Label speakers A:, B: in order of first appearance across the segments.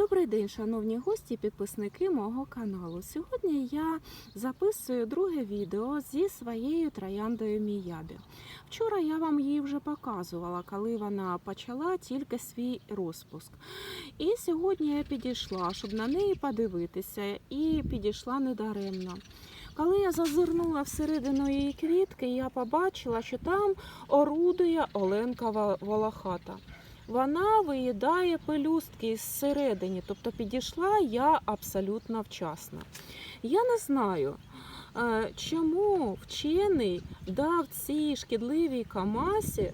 A: Добрий день, шановні гості підписники мого каналу. Сьогодні я записую друге відео зі своєю трояндою Міябі. Вчора я вам її вже показувала, коли вона почала тільки свій розпуск. І сьогодні я підійшла, щоб на неї подивитися, і підійшла недаремно. Коли я зазирнула всередину її квітки, я побачила, що там орудує Оленка Волохата. Вона виїдає пелюстки зсередині, тобто підійшла я абсолютно вчасно. Я не знаю, е, чому вчений дав цій шкідливій камасі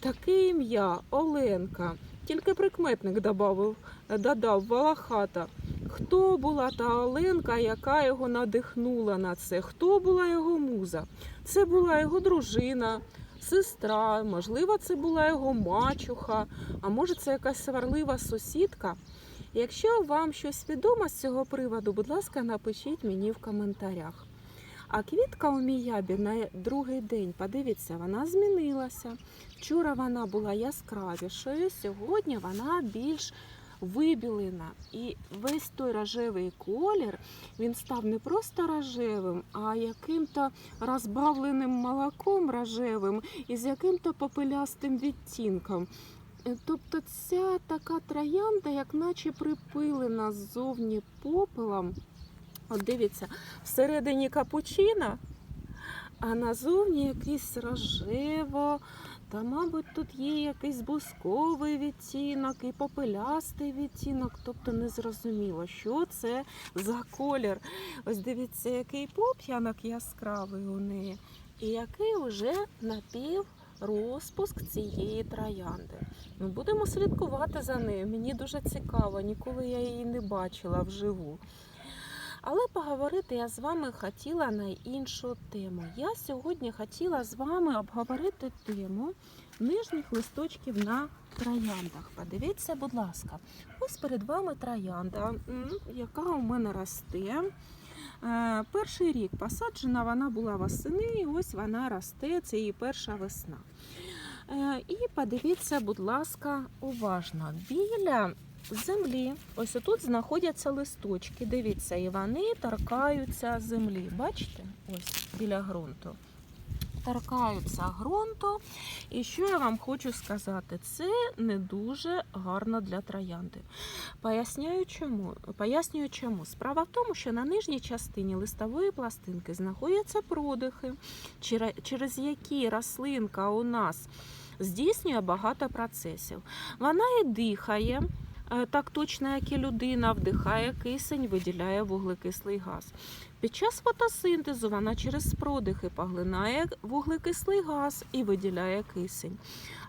A: таке ім'я Оленка. Тільки прикметник добавив, додав Волохата. Хто була та Оленка, яка його надихнула на це? Хто була його муза? Це була його дружина, сестра, можливо, це була його мачуха, а може це якась сварлива сусідка. Якщо вам щось відомо з цього приводу, будь ласка, напишіть мені в коментарях. А квітка у Міябі на другий день, подивіться, вона змінилася. Вчора вона була яскравішою, сьогодні вона більш вибілена. І весь той рожевий колір він став не просто рожевим, а яким-то розбавленим молоком рожевим і з яким-то попелястим відтінком. Е, Тобто ця така троянда, як наче припилена ззовні попелом. От дивіться, всередині капучино, а назовні якийсь рожево. Та, мабуть, тут є якийсь бусковий відтінок і попелястий відтінок, тобто незрозуміло, що це за колір. Ось дивіться, який поп'янок яскравий у неї, і який вже напів розпуск цієї троянди. Ми будемо слідкувати за нею. Мені дуже цікаво, ніколи я її не бачила вживу. Але поговорити я з вами хотіла на іншу тему. Я сьогодні хотіла з вами обговорити тему нижніх листочків на трояндах. Подивіться, будь ласка, ось перед вами троянда, яка у мене росте. Е, Перший рік посаджена вона була восени, і ось вона росте, це її перша весна. Е, І подивіться, будь ласка, уважно. Біля землі, ось тут знаходяться листочки. Дивіться, і вони торкаються землі. Бачите? Ось біля ґрунту. Торкаються ґрунту. І що я вам хочу сказати, це не дуже гарно для троянди. Поясняю чому. Пояснюю чому. Справа в тому, що на нижній частині листової пластинки знаходяться продихи, через які рослинка у нас здійснює багато процесів. Вона і дихає. Е, Так точно, як і людина, вдихає кисень, виділяє вуглекислий газ. Під час фотосинтезу вона через продихи поглинає вуглекислий газ і виділяє кисень.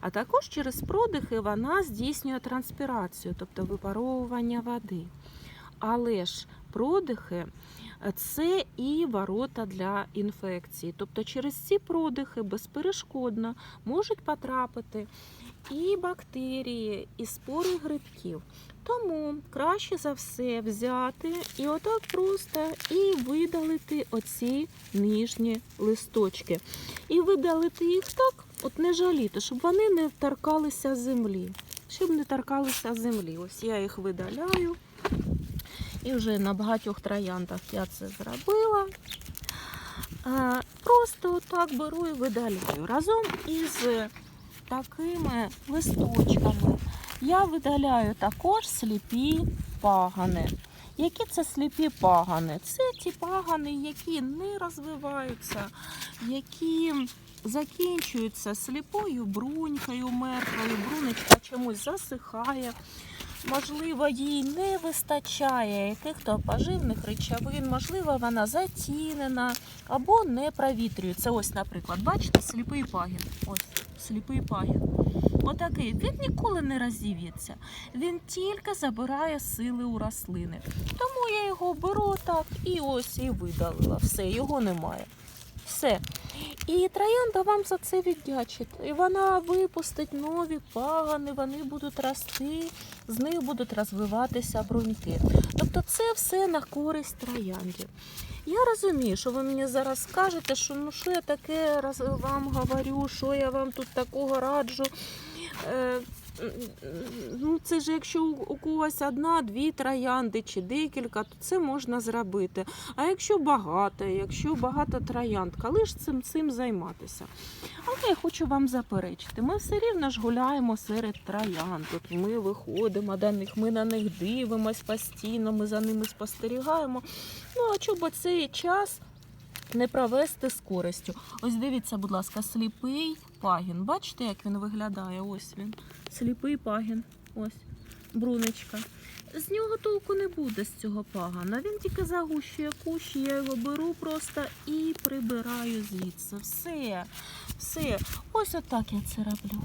A: А також через продихи вона здійснює транспірацію, тобто випаровування води. Але ж продихи це і ворота для інфекції. Тобто через ці продихи безперешкодно можуть потрапити і бактерії, і спори грибків. Тому краще за все взяти і отак просто і видалити оці нижні листочки. І видалити їх так, от не жаліти, щоб вони не торкалися землі. Щоб не торкалися землі. Ось я їх видаляю. І вже на багатьох трояндах я це зробила. Просто отак беру і видаляю. Разом із такими листочками я видаляю також сліпі пагани. Які це сліпі пагани? Це ті пагани, які не розвиваються, які закінчуються сліпою брунькою, мертвою, брунечка чомусь засихає. Можливо, їй не вистачає яких-то поживних речовин, можливо, вона затінена або не провітрюється. Ось, наприклад, бачите, сліпий пагін. Ось сліпий пагін. Отакий. Він ніколи не розів'ється. Він тільки забирає сили у рослини. Тому я його беру так і ось і видалила. Все, його немає. Все. І троянда вам за це віддячить. І вона випустить нові пагани, вони будуть рости, з них будуть розвиватися бруньки. Тобто це все на користь троянді. Я розумію, що ви мені зараз скажете, що ну що я таке вам говорю, що я вам тут такого раджу. Ну, це ж якщо у когось одна, дві троянди чи декілька, то це можна зробити. А якщо багато, якщо багато троянд, коли ж цим цим займатися? Але я хочу вам заперечити. Ми все рівно ж гуляємо серед троянд. От ми виходимо до них, ми на них дивимось постійно, ми за ними спостерігаємо. Ну а чого цей час не провести з користю? Ось дивіться, будь ласка, сліпий пагін. Бачите, як він виглядає? Ось він. Сліпий пагін. Ось. Брунечка. З нього толку не буде з цього пагана. Він тільки загущує кущі, я його беру просто і прибираю звідси. Все, все. Ось отак я це роблю.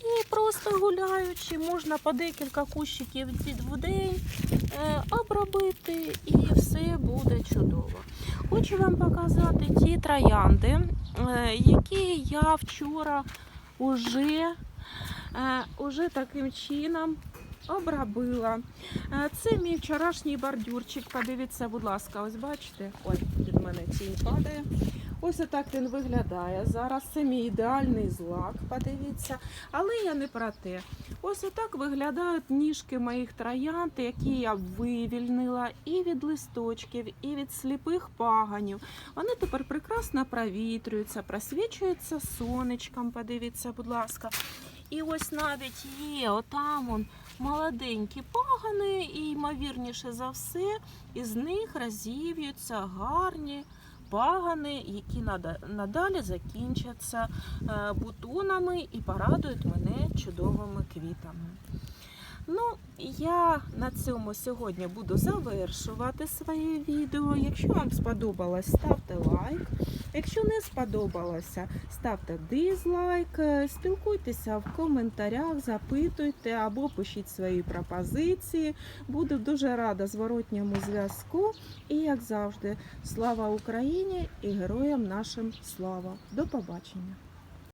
A: І просто гуляючи, можна по декілька кущиків в день обробити, і все буде чудово. Хочу вам показати ті троянди, е, які я вчора уже, е, уже таким чином обробила. Е, Це мій вчорашній бордюрчик. Подивіться, будь ласка, ось бачите. Ой, від мене тінь падає. Ось отак він виглядає. Зараз це мій ідеальний злак, подивіться. Але я не про те. Ось отак виглядають ніжки моїх троянд, які я вивільнила і від листочків, і від сліпих паганів. Вони тепер прекрасно провітрюються, просвічуються сонечком. Подивіться, будь ласка. І ось навіть є отам он молоденькі пагани, і ймовірніше за все, із них розів'ються гарні пагани, які надалі закінчаться е, бутонами і порадують мене чудовими квітами. Ну, я на цьому сьогодні буду завершувати своє відео. Якщо вам сподобалось, ставте лайк. Якщо не сподобалося, ставте дизлайк, Е, спілкуйтеся в коментарях, запитуйте або пишіть свої пропозиції. Буду дуже рада зворотньому зв'язку. І як завжди, слава Україні і героям нашим слава. До побачення!